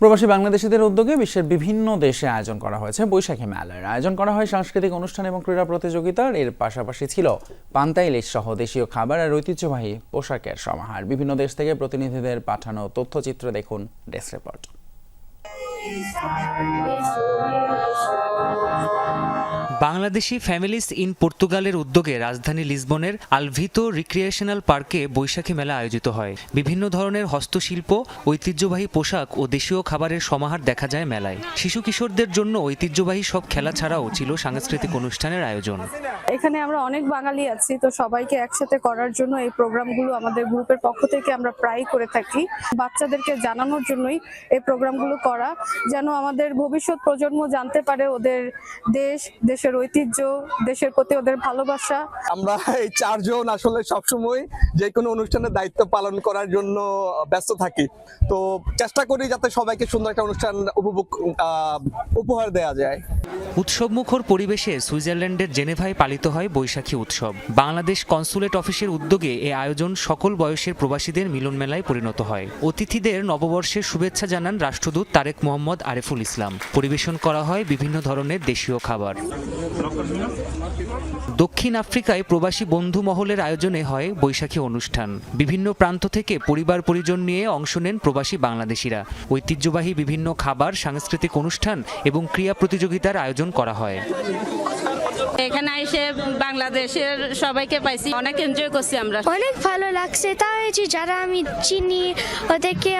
প্রবাসী বাংলাদেশিদের উদ্যোগে বিশ্বের বিভিন্ন দেশে আয়োজন করা হয়েছে বৈশাখী মেলার। আয়োজন করা হয় সাংস্কৃতিক অনুষ্ঠান এবং ক্রীড়া প্রতিযোগিতার। এর পাশাপাশি ছিল পান্তা ইলিশ সহ দেশীয় খাবার আর ঐতিহ্যবাহী পোশাকের সমাহার। বিভিন্ন দেশ থেকে প্রতিনিধিদের পাঠানো তথ্যচিত্র দেখুন desk report. Bangladeshi families in পর্তুগালের উদ্যোগে রাজধানী লিসবনের আলভিতো রিক্রিয়েশনাল পার্কে বৈশাখী মেলা আয়োজিত হয়। বিভিন্ন ধরনের হস্তশিল্প, ঐতিহ্যবাহী পোশাক ও দেশীয় খাবারের সমাহার দেখা যায় মেলায়। শিশু কিশোরদের জন্য ঐতিহ্যবাহী সব খেলা ছাড়াও ছিল সাংস্কৃতিক অনুষ্ঠানের আয়োজন। এখানে আমরা অনেক বাঙালি আছি, তো সবাইকে একসাথে করার জন্য এই প্রোগ্রামগুলো আমাদের গ্রুপের পক্ষ থেকে আমরা প্রায় করে থাকি। বাচ্চাদেরকে জানানোর জন্যই এই প্রোগ্রামগুলো করা, যেন আমাদের ভবিষ্যৎ প্রজন্ম জানতে পারে ওদের দেশ, দেশের ঐতিহ্য দেশের প্রতি ওদের ভালোবাসা। আমরা এই চারজন আসলে সবসময় যে কোনো অনুষ্ঠানের দায়িত্ব পালন করার জন্য ব্যস্ত থাকি। তো চেষ্টা করি যাতে সবাইকে সুন্দর একটা অনুষ্ঠান উপভোগ আহ, উপহার দেওয়া যায়। উৎসবমুখর পরিবেশে সুইজারল্যান্ডের জেনেভায় পালিত হয় বৈশাখী উৎসব। বাংলাদেশ কনসুলেট অফিসের উদ্যোগে এ আয়োজন সকল বয়সের প্রবাসীদের মিলন মেলায় পরিণত হয়। অতিথিদের নববর্ষের শুভেচ্ছা জানান রাষ্ট্রদূত তারেক মোহাম্মদ আরেফুল ইসলাম। পরিবেশন করা হয় বিভিন্ন ধরনের দেশীয় খাবার। দক্ষিণ আফ্রিকায় প্রবাসী বন্ধু মহলের আয়োজনে হয় বৈশাখী অনুষ্ঠান। বিভিন্ন প্রান্ত থেকে পরিবার পরিজন নিয়ে অংশ নেন প্রবাসী বাংলাদেশিরা। ঐতিহ্যবাহী বিভিন্ন খাবার, সাংস্কৃতিক অনুষ্ঠান এবং ক্রিয়া প্রতিযোগিতার আয়োজন করা হয়। এখানে এসে বাংলাদেশের সবাইকে পাইছি। অনেক এনজয় করছি আমরা। অনেক ভালো লাগছে। তাও যে যারা আমি চিনি ওদেরকে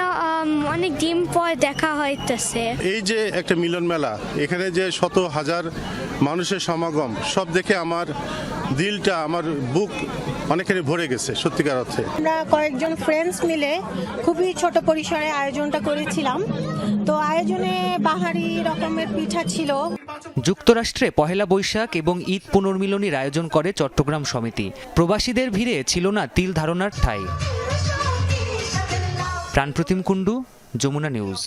অনেক দিন পর দেখা হইতেছে। এই যে একটা মিলন মেলা এখানে যে শত হাজার মানুষের সমাগম সব দেখে আমার দিলটা আমার বুক অনেকখানি ভরে গেছে সত্যিকার অর্থে। আমরা কয়েকজন ফ্রেন্ডস মিলে খুবই ছোট পরিসরে আয়োজনটা করেছিলাম। তো আয়োজনে বাহারি রকমের পিঠা ছিল। যুক্তরাষ্ট্রে পহেলা বৈশাখ এবং ঈদ পুনর্মিলনীর আয়োজন করে চট্টগ্রাম সমিতি। প্রবাসীদের ভিড়ে ছিল না তিল ধারণার ঠাই। প্রাণপ্রতিম কুণ্ডু, যমুনা নিউজ।